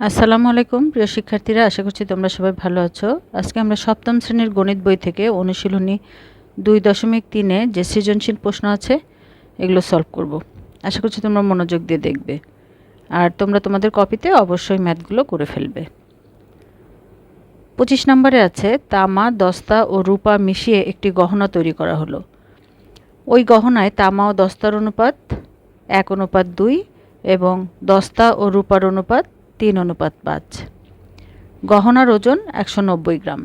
আসসালামু আলাইকুম, প্রিয় শিক্ষার্থীরা, আশা করছি তোমরা সবাই ভালো আছো। আজকে আমরা সপ্তম শ্রেণির গণিত বই থেকে অনুশীলনী দুই দশমিক তিনে যে সৃজনশীল প্রশ্ন আছে, এগুলো সলভ করব। আশা করছি তোমরা মনোযোগ দিয়ে দেখবে। আর তোমরা তোমাদের কপিতে অবশ্যই ম্যাথগুলো করে ফেলবে। পঁচিশ নম্বরে আছে, তামা, দস্তা ও রূপা মিশিয়ে একটি গহনা তৈরি করা হলো। ওই গহনায় তামা ও দস্তার অনুপাত এক অনুপাত দুই এবং দস্তা ও রূপার অনুপাত তিন অনুপাত পাঁচ। গহনার ওজন একশো নব্বই গ্রাম।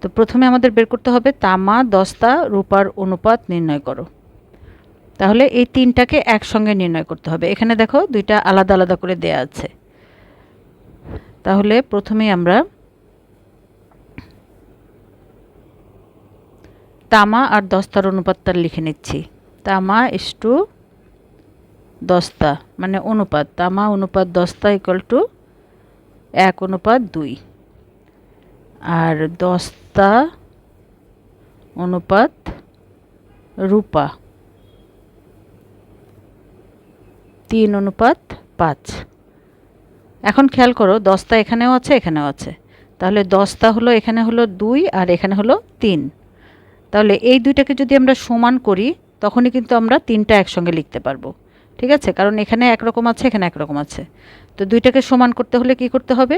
তো প্রথমে আমাদের বের করতে হবে তামা, দস্তা, রূপার অনুপাত নির্ণয় করো। তাহলে এই তিনটাকে একসঙ্গে নির্ণয় করতে হবে। এখানে দেখো দুইটা আলাদা আলাদা করে দেয়া আছে। তাহলে প্রথমেই আমরা তামা আর দস্তার অনুপাতটা লিখে নিচ্ছি। তামা ইস টু দস্তা মানে অনুপাত, তামা অনুপাত দস্তা ইকুয়াল টু এক অনুপাত দুই। আর দস্তা অনুপাত রূপা। তিন অনুপাত পাঁচ। এখন খেয়াল করো দস্তা এখানেও আছে এখানেও আছে। তাহলে দস্তা হলো, এখানে হলো দুই আর এখানে হলো তিন। তাহলে এই দুইটাকে যদি আমরা সমান করি, তখনই কিন্তু আমরা তিনটা একসঙ্গে লিখতে পারব। ঠিক আছে? কারণ এখানে একরকম আছে, এখানে একরকম আছে। তো দুইটাকে সমান করতে হলে কি করতে হবে?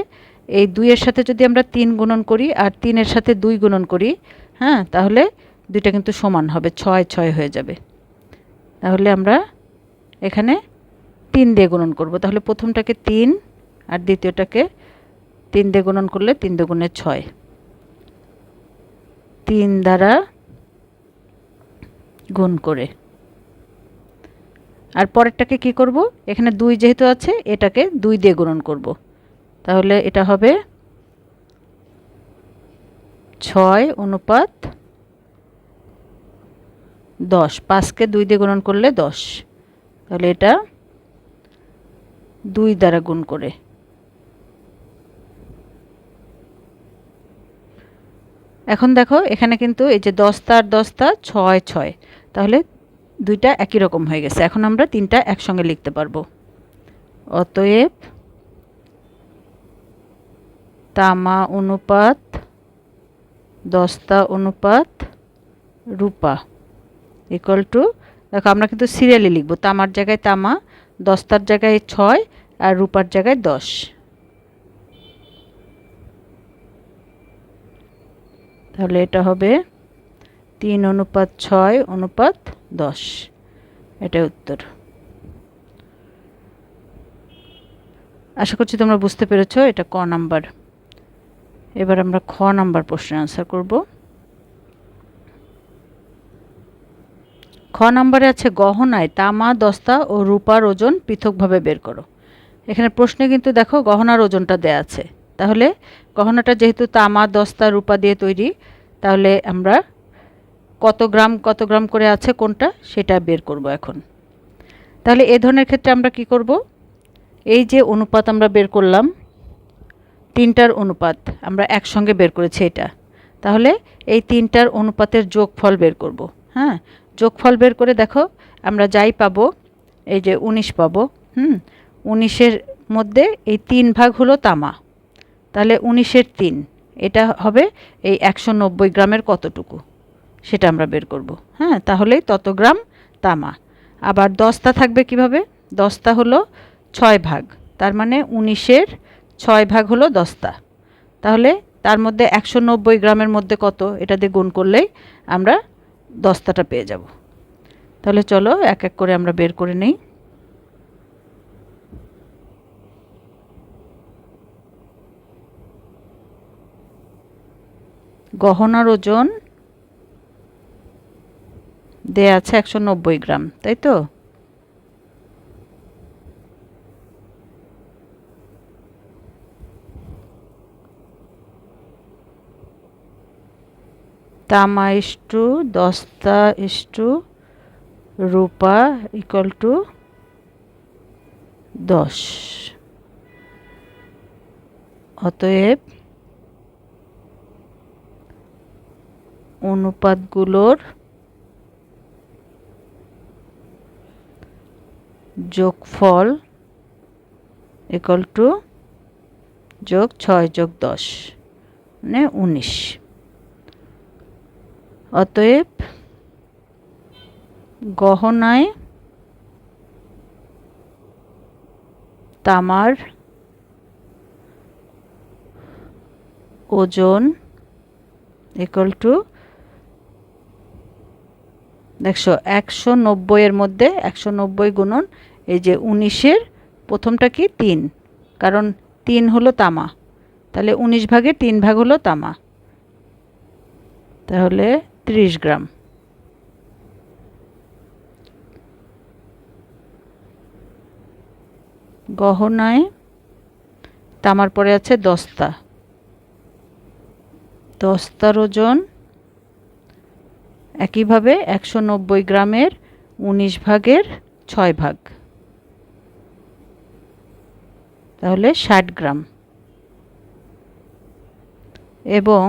এই দুইয়ের সাথে যদি আমরা তিন গুণন করি আর তিনের সাথে দুই গুণন করি হ্যাঁ তাহলে দুইটা কিন্তু সমান হবে, ছয় ছয় হয়ে যাবে। তাহলে আমরা এখানে তিন দিয়ে গুণন করব। তাহলে প্রথমটাকে তিন আর দ্বিতীয়টাকে তিন দিয়ে গুণন করলে তিন দুগুণে ছয়। তিন দ্বারা গুণ করে। আর পরেরটাকে কি করব? এখানে দুই যেহেতু আছে, এটাকে দুই দিয়ে গুণন করব। তাহলে এটা হবে ছয় অনুপাত দশ। পাঁচকে দুই দিয়ে গুণন করলে দশ। তাহলে এটা দুই দ্বারা গুণ করে। এখন দেখো, এখানে কিন্তু এই যে দশটা আর দশটা, ছয় ছয়। তাহলে দুইটা একই রকম হয়ে গেছে। এখন আমরা তিনটা একসঙ্গে লিখতে পারব। অতএব তামা অনুপাত, দস্তা অনুপাত, রূপা ইকুয়াল টু দেখো আমরা কিন্তু সিরিয়ালি লিখব। তামার জায়গায় তামা, দস্তার জায়গায় ছয় আর রূপার জায়গায় দশ। তাহলে এটা হবে তিন অনুপাত ছয় অনুপাত দশ। এটাই উত্তর। আশা করছি তোমরা বুঝতে পেরেছ, এটা ক নাম্বার। এবার আমরা খ নাম্বার প্রশ্নের আনসার করব। খ নাম্বারে আছে গহনায় তামা, দস্তা ও রূপার ওজন পৃথকভাবে বের করো। এখানে প্রশ্নে কিন্তু দেখো গহনার ওজনটা দেয়া আছে। তাহলে গহনাটা যেহেতু তামা, দস্তা, রূপা দিয়ে তৈরি, তাহলে আমরা কত গ্রাম কত গ্রাম করে আছে কোনটা সেটা বের করব এখন। তাহলে এ ধরনের ক্ষেত্রে আমরা কি করব? এই যে অনুপাত আমরা বের করলাম, তিনটার অনুপাত, আমরা একসঙ্গে বের করেছি এটা। তাহলে এই তিনটার অনুপাতের যোগফল বের করব হ্যাঁ? যোগফল বের করে দেখো, আমরা যাই পাবো, এই যে উনিশ পাবো, হুম? উনিশের মধ্যে এই তিন ভাগ হলো তামা। তাহলে উনিশের তিন, এটা হবে এই একশো নব্বই গ্রামের কতটুকু? সেটা আমরা বের করব। হ্যাঁ তাহলেই তত গ্রাম তামা। আবার দস্তা থাকবে কীভাবে? দস্তা হলো ছয় ভাগ। তার মানে উনিশের ছয় ভাগ হলো দস্তা। তাহলে তার মধ্যে একশো নব্বই গ্রামের মধ্যে কত? এটা দিয়ে গুণ করলেই আমরা দস্তাটা পেয়ে যাব। তাহলে চলো এক এক করে আমরা বের করে নেই। গহনার ওজন দেয়া আছে একশো নব্বই গ্রাম, তাই তো? তামা ইস্টু দস্তা ইস্টু রূপা ইকুয়াল টু দশ। অতএব অনুপাতগুলোর যোগফল ইকুয়াল টু যোগ ছয়, যোগ দশ মানে উনিশ। অতএব গহনায় তামার ওজন ইকুয়াল টু দেখছ, একশো নব্বইয়ের মধ্যে একশো নব্বই গুণন, এই যে উনিশের প্রথমটা কি? তিন। কারণ তিন হলো তামা। তাহলে উনিশ ভাগে তিন ভাগ হলো তামা। তাহলে ত্রিশ গ্রাম। গহনায় তামার পরে আছে দস্তা। দস্তার ওজন একইভাবে একশো নব্বই গ্রামের উনিশ ভাগের ছয় ভাগ। তাহলে ষাট গ্রাম। এবং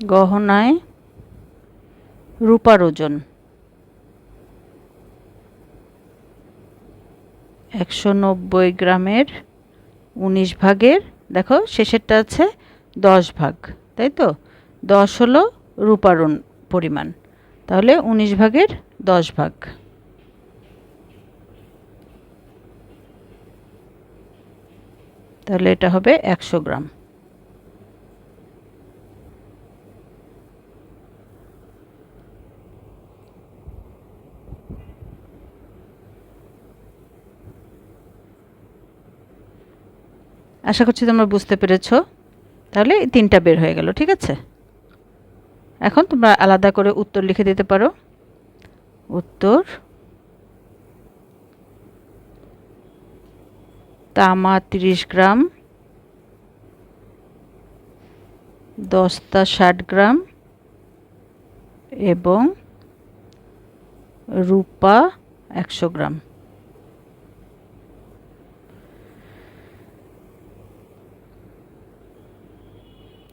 গহনায় রূপার ওজন একশো নব্বই গ্রামের উনিশ ভাগের, দেখো শেষেরটা আছে দশ ভাগ, তাই তো? দশ হলো রূপার পরিমাণ। তাহলে উনিশ ভাগের দশ ভাগ। তাহলে এটা হবে একশো গ্রাম। আশা করছি তোমরা বুঝতে পেরেছ। তাহলে তিনটা বের হয়ে গেল, ঠিক আছে? এখন তোমরা আলাদা করে উত্তর লিখে দিতে পারো। উত্তর। তামা তিরিশ গ্রাম। দস্তা ষাট গ্রাম। এবং রূপা একশো গ্রাম।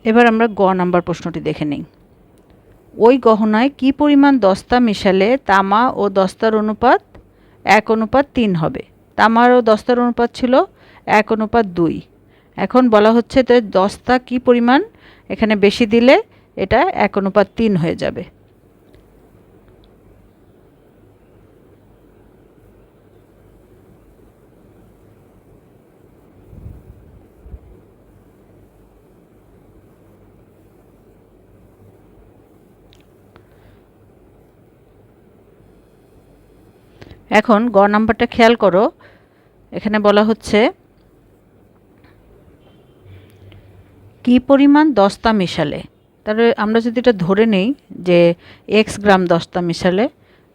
এবার আমরা গ নাম্বার প্রশ্নটি দেখে নিই। ওই গহনায় কি পরিমাণ দস্তা মিশালে তামা ও দস্তার অনুপাত? এক অনুপাত তিন হবে। তামার ও দস্তার অনুপাত ছিল এক অনুপাত দুই। এখন বলা হচ্ছে তো দস্তা কি পরিমাণ? এখানে বেশি দিলে এটা এক অনুপাত তিন হয়ে যাবে। এখন গ নাম্বারটা খেয়াল করো। এখানে বলা হচ্ছে, কি পরিমাণ দস্তা মিশালে? তাহলে আমরা যদি এটা ধরে নেই যে এক্স গ্রাম দস্তা মিশালে,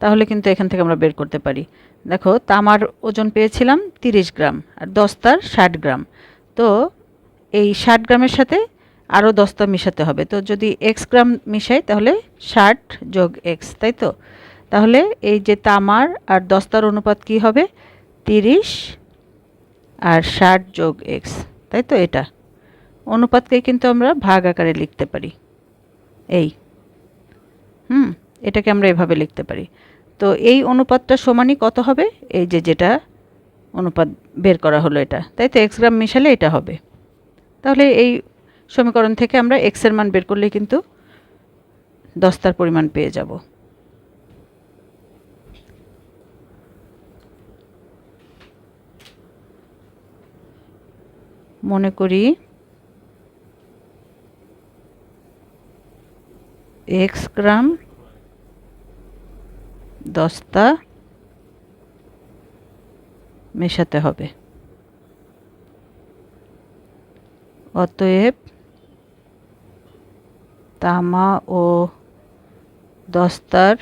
তাহলে কিন্তু এখান থেকে আমরা বের করতে পারি। দেখো, তামার ওজন পেয়েছিলাম তিরিশ গ্রাম, আর দস্তার ষাট গ্রাম। তো এই ষাট গ্রামের সাথে আরও দস্তা মিশাতে হবে। তো যদি এক্স গ্রাম মিশাই, তাহলে ষাট যোগ এক্স তাই তো? তাহলে এই যে তামার আর দস্তার অনুপাত কি হবে? তিরিশ আর ষাট যোগ এক্স তাই তো এটা? অনুপাতকে কিন্তু আমরা ভাগ আকারে লিখতে পারি। এই। হুম, এটাকে আমরা এভাবে লিখতে পারি। তো এই অনুপাতটা সমানই কত হবে? এই যে যেটা অনুপাত বের করা হলো এটা। তাই তো এক্স গ্রাম মিশালে এটা হবে। তাহলে এই সমীকরণ থেকে আমরা এক্সের মান বের করলে কিন্তু দস্তার পরিমাণ পেয়ে যাব। মনে করি। এক্স গ্রাম দস্তা, মেশাতে হবে। অতএব, তামা ও দস্তার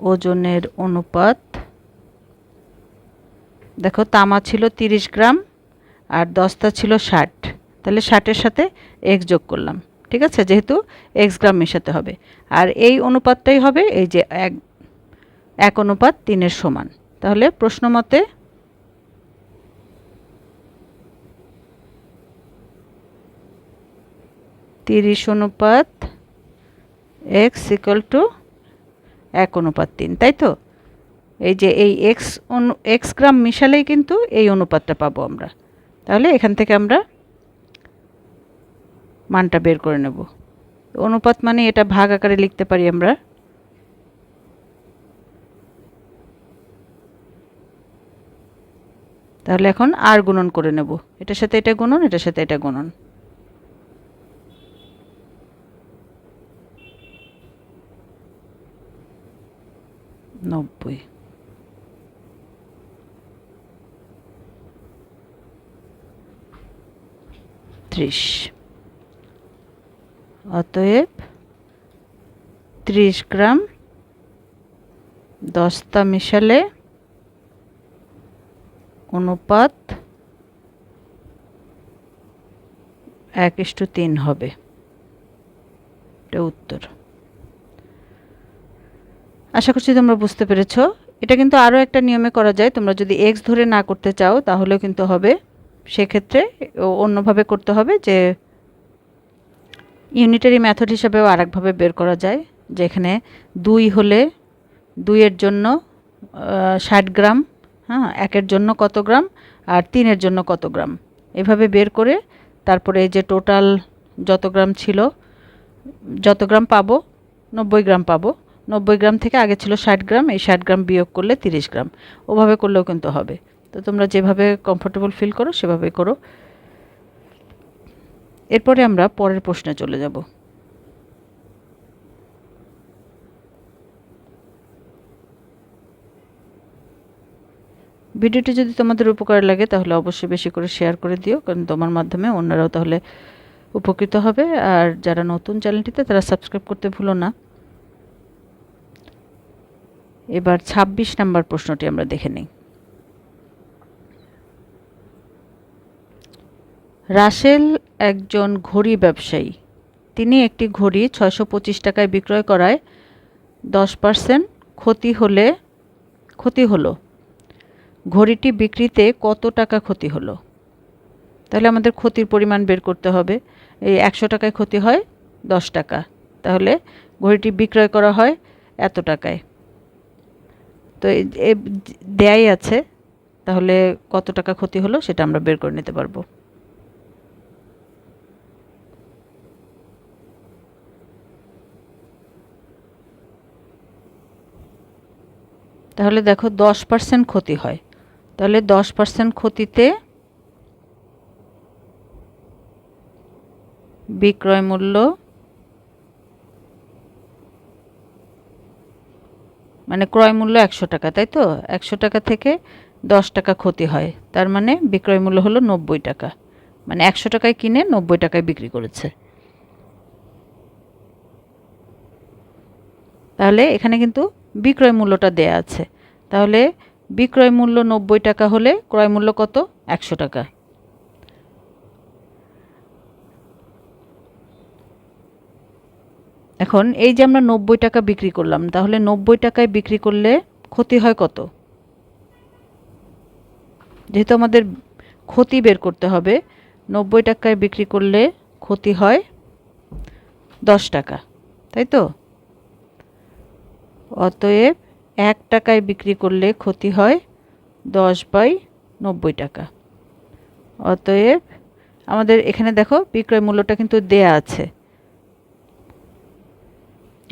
ওজনের অনুপাত, দেখো তামা ছিল তিরিশ গ্রাম আর দশটা ছিল ষাট। তাহলে ষাটের সাথে এক্স যোগ করলাম। ঠিক আছে? যেহেতু এক্স গ্রাম মেশাতে হবে। আর এই অনুপাতটাই হবে এই যে এক এক অনুপাত তিনের সমান। তাহলে প্রশ্ন মতে তিরিশ অনুপাত এক্স ইকাল টু এক অনুপাত তিন, তাই তো? এই যে এই এক্স অনু এক্স গ্রাম মিশালেই কিন্তু এই অনুপাতটা পাবো আমরা। তাহলে এখান থেকে আমরা মানটা বের করে নেব। অনুপাত মানে এটা ভাগ আকারে লিখতে পারি আমরা। তাহলে এখন আর গুণন করে নেব। এটার সাথে এটা গুণন, এটার সাথে এটা গুণন। নব্বই। ত্রিশ। অতএব ত্রিশ গ্রাম দস্তা মিশালে অনুপাত এক ইস্টু তিন হবে। এটা উত্তর। আশা করছি তোমরা বুঝতে পেরেছ। এটা কিন্তু আরও একটা নিয়মে করা যায়। তোমরা যদি এক্স ধরে না করতে চাও, তাহলেও কিন্তু হবে সেক্ষেত্রে অন্যভাবে করতে হবে যে ইউনিটারি মেথড হিসাবেও আরেকভাবে বের করা যায়, যেখানে দুই হলে দুইয়ের জন্য ষাট গ্রাম হ্যাঁ একের জন্য কত গ্রাম আর তিনের জন্য কত গ্রাম। এভাবে বের করে তারপরে যে টোটাল যত গ্রাম ছিল, যত গ্রাম পাবো, নব্বই গ্রাম পাবো, নব্বই গ্রাম থেকে আগে ছিল ষাট গ্রাম, এই ষাট গ্রাম বিয়োগ করলে তিরিশ গ্রাম। ওভাবে করলেও কিন্তু হবে। তো তোমরা যেভাবে কমফোর্টেবল ফিল করো, সেভাবে করো। এরপরে আমরা পরের প্রশ্নে চলে যাব। ভিডিওটি যদি তোমাদের উপকার লাগে, তাহলে অবশ্যই বেশি করে শেয়ার করে দিও, কারণ তোমার মাধ্যমে অন্যরাও তাহলে উপকৃত হবে। আর যারা নতুন চ্যানেলটিতে, তারা সাবস্ক্রাইব করতে ভুলো না। এবার ২৬ নাম্বার প্রশ্নটি আমরা দেখে নিই। রাসেল একজন ঘড়ি ব্যবসায়ী। তিনি একটি ঘড়ি ছয়শো পঁচিশ টাকায় বিক্রয় করায় দশ পার্সেন্ট ক্ষতি হলে, ক্ষতি হলো। ঘড়িটি বিক্রিতে কত টাকা ক্ষতি হলো? তাহলে আমাদের ক্ষতির পরিমাণ বের করতে হবে। এই একশো টাকায় ক্ষতি হয় দশ টাকা। তাহলে ঘড়িটি বিক্রয় করা হয় এত টাকায়। তো দেয়াই আছে। তাহলে কত টাকা ক্ষতি হলো সেটা আমরা বের করে নিতে পারব। তাহলে দেখো দশ পার্সেন্ট ক্ষতি হয়। তাহলে দশ পার্সেন্ট ক্ষতিতে বিক্রয় মূল্য মানে ক্রয় মূল্য একশো টাকা, তাই তো? একশো টাকা থেকে দশ টাকা ক্ষতি হয়। তার মানে বিক্রয় মূল্য হলো নব্বই টাকা। মানে একশো টাকায় কিনে নব্বই টাকায় বিক্রি করেছে। তাহলে এখানে কিন্তু বিক্রয় মূল্যটা দেয়া আছে। তাহলে বিক্রয় মূল্য নব্বই টাকা হলে ক্রয় মূল্য কত? একশো টাকা। এখন এই যে আমরা নব্বই টাকা বিক্রি করলাম, তাহলে নব্বই টাকায় বিক্রি করলে ক্ষতি হয় কত? যেহেতু আমাদের ক্ষতি বের করতে হবে, নব্বই টাকায় বিক্রি করলে ক্ষতি হয় দশ টাকা, তাই তো? অতএব এক টাকায় বিক্রি করলে ক্ষতি হয় দশ বাই নব্বই টাকা। অতএব আমাদের এখানে দেখো বিক্রয় মূল্যটা কিন্তু দেয়া আছে।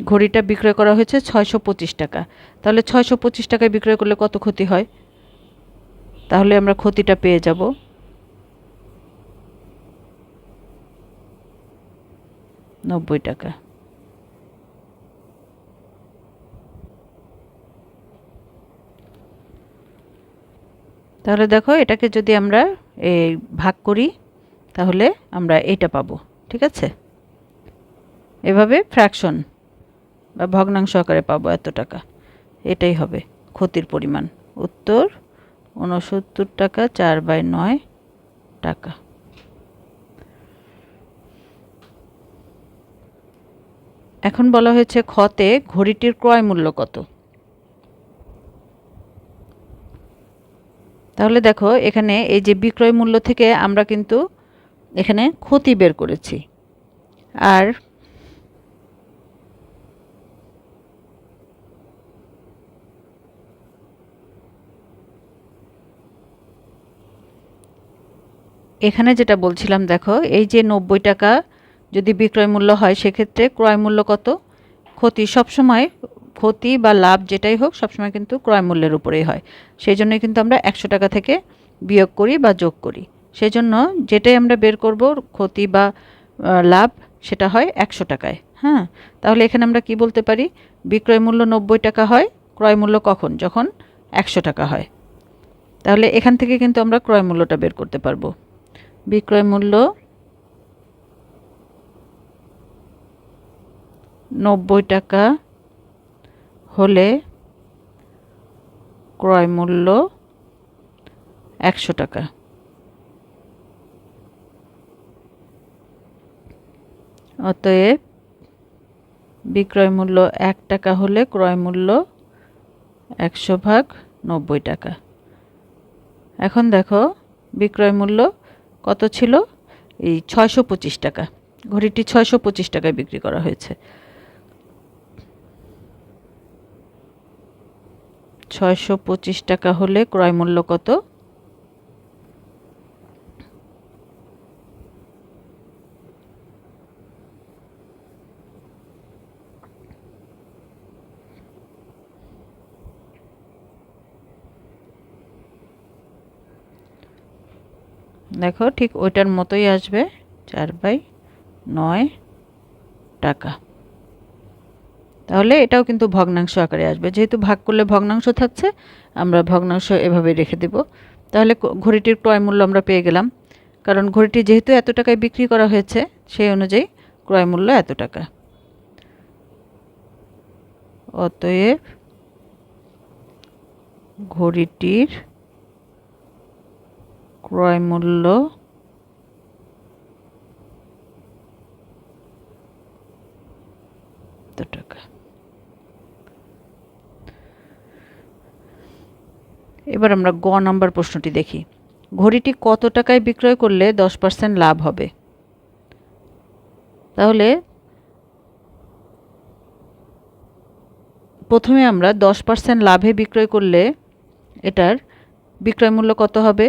ঘড়িটা বিক্রয় করা হয়েছে ছয়শো পঁচিশ টাকা। তাহলে ছয়শো পঁচিশ টাকায় বিক্রয় করলে কত ক্ষতি হয়? তাহলে আমরা ক্ষতিটা পেয়ে যাব। নব্বই টাকা। তাহলে দেখো এটাকে যদি আমরা এই ভাগ করি, তাহলে আমরা এটা পাবো, ঠিক আছে? এভাবে ফ্র্যাকশন বা ভগ্নাংশ আকারে পাবো এত টাকা। এটাই হবে ক্ষতির পরিমাণ। উত্তর উনসত্তর টাকা, চার বাই নয় টাকা। এখন বলা হয়েছে ক্ষতে ঘড়িটির ক্রয় মূল্য কত? তাহলে দেখো, এখানে এই যে বিক্রয় মূল্য থেকে আমরা কিন্তু এখানে ক্ষতি বের করেছি। আর এখানে যেটা বলছিলাম, দেখো, এই যে নব্বই টাকা যদি বিক্রয় মূল্য হয়, সেক্ষেত্রে ক্রয় মূল্য কত? ক্ষতি সবসময় ক্ষতি বা লাভ যেটাই হোক সবসময় কিন্তু ক্রয় মূল্যের উপরেই হয়। সেই জন্যই কিন্তু আমরা একশো টাকা থেকে বিয়োগ করি বা যোগ করি। সেই জন্য যেটাই আমরা বের করব ক্ষতি বা লাভ সেটা হয় একশো টাকায়। হ্যাঁ? তাহলে এখানে আমরা কি বলতে পারি? বিক্রয় মূল্য নব্বই টাকা হয়, ক্রয় মূল্য কখন? যখন একশো টাকা হয়। তাহলে এখান থেকে কিন্তু আমরা ক্রয় মূল্যটা বের করতে পারব। বিক্রয় মূল্য নব্বই টাকা হলে ক্রয় মূল্য একশো টাকা। অতএব বিক্রয় মূল্য এক টাকা হলে ক্রয় মূল্য একশো ভাগ নব্বই টাকা। এখন দেখো বিক্রয় মূল্য কত ছিল? এই ছয়শো পঁচিশ টাকা। ঘড়িটি ছয়শো পঁচিশ টাকায় বিক্রি করা হয়েছে। ছয়শো পঁচিশ টাকা হলে ক্রয় মূল্য কত? দেখো ঠিক ওইটার মতোই আসবে, চার বাই নয় টাকা। তাহলে এটাও কিন্তু ভগ্নাংশ আকারে আসবে। যেহেতু ভাগ করলে ভগ্নাংশ থাকছে, আমরা ভগ্নাংশ এভাবে রেখে দেব। তাহলে ঘড়িটির ক্রয় মূল্য আমরা পেয়ে গেলাম। কারণ ঘড়িটি যেহেতু এত টাকায় বিক্রি করা হয়েছে, সেই অনুযায়ী ক্রয় মূল্য এত টাকা। অতএব ঘড়িটির ক্রয় মূল্য টাকা। এবার আমরা গ নাম্বার প্রশ্নটি দেখি। ঘড়িটি কত টাকায় বিক্রয় করলে দশ পার্সেন্ট লাভ হবে? তাহলে প্রথমে আমরা দশ পার্সেন্ট লাভে বিক্রয় করলে এটার বিক্রয় মূল্য কত হবে?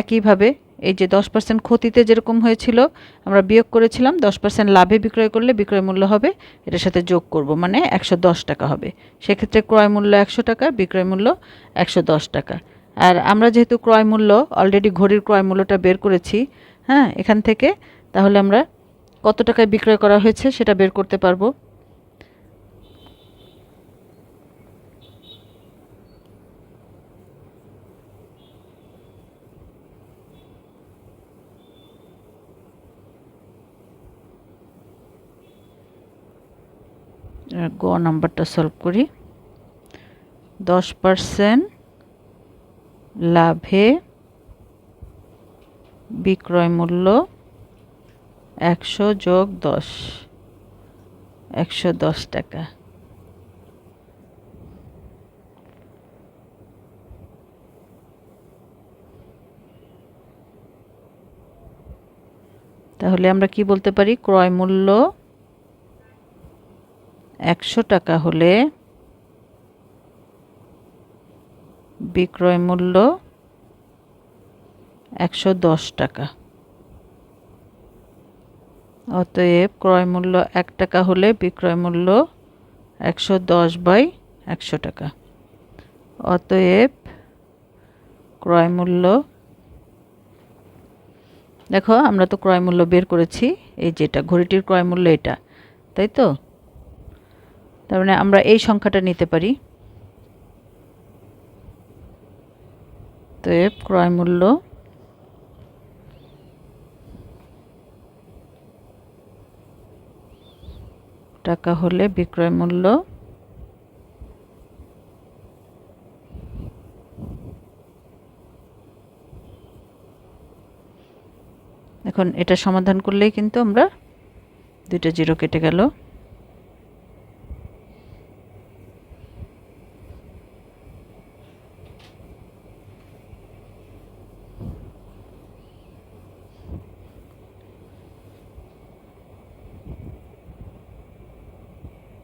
একইভাবে এই যে দশ পার্সেন্ট ক্ষতিতে যেরকম হয়েছিল, আমরা বিয়োগ করেছিলাম, দশ পার্সেন্ট লাভে বিক্রয় করলে বিক্রয় মূল্য হবে, এটার সাথে যোগ করব মানে একশো দশ টাকা হবে। সেক্ষেত্রে ক্রয় মূল্য একশো টাকা, বিক্রয় মূল্য একশো দশ টাকা। আর আমরা যেহেতু ক্রয় মূল্য অলরেডি ঘড়ির ক্রয় মূল্যটা বের করেছি হ্যাঁ এখান থেকে, তাহলে আমরা কত টাকায় বিক্রয় করা হয়েছে সেটা বের করতে পারব আর গ নাম্বারটা সলভ করি। দশ পার্সেন্ট লাভে বিক্রয় মূল্য একশো যোগ দশ, একশো দশ টাকা। তাহলে আমরা কি বলতে পারি? ক্রয় মূল্য একশো টাকা হলে বিক্রয় মূল্য একশো দশ টাকা। অতএব ক্রয় মূল্য এক টাকা হলে বিক্রয় মূল্য একশো দশ বাই একশো টাকা। অতএব ক্রয় মূল্য, দেখো আমরা তো ক্রয় মূল্য বের করেছি, এই যেটা, ঘড়িটির ক্রয় মূল্য এটা, তাই তো? তার মানে আমরা এই সংখ্যাটা নিতে পারি। অতএব ক্রয় মূল্য টাকা হলে বিক্রয় মূল্য এখন এটা সমাধান করলেই কিন্তু আমরা দুইটা জিরো কেটে গেল।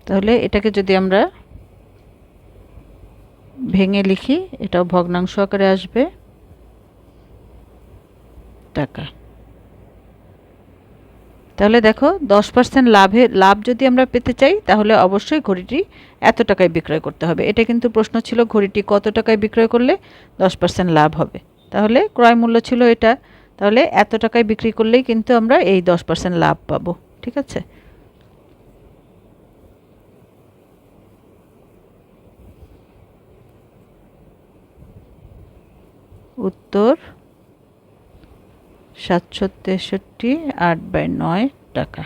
তাহলে এটাকে যদি আমরা ভেঙে লিখি, এটাও ভগ্নাংশ আকারে আসবে। টাকা। তাহলে দেখো, দশ পার্সেন্ট লাভে, লাভ যদি আমরা পেতে চাই, তাহলে অবশ্যই ঘড়িটি এত টাকায় বিক্রয় করতে হবে। এটা কিন্তু প্রশ্ন ছিল, ঘড়িটি কত টাকায় বিক্রয় করলে দশ পার্সেন্ট লাভ হবে। তাহলে ক্রয় মূল্য ছিল এটা। তাহলে এত টাকায় বিক্রি করলেই কিন্তু আমরা এই দশ পার্সেন্ট লাভ পাবো। ঠিক আছে? উত্তর সাতশো তেষট্টি, আট বাই নয় টাকা।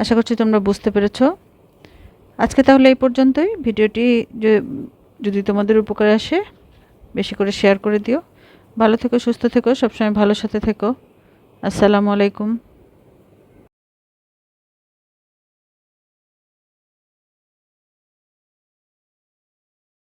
আশা করছি তোমরা বুঝতে পেরেছ। আজকে তাহলে এই পর্যন্তই। ভিডিওটি যদি তোমাদের উপকারে আসে, বেশি করে শেয়ার করে দিও। ভালো থেকো, সুস্থ থেকো, সবসময় ভালোর সাথে থেকো। আসসালামু আলাইকুম।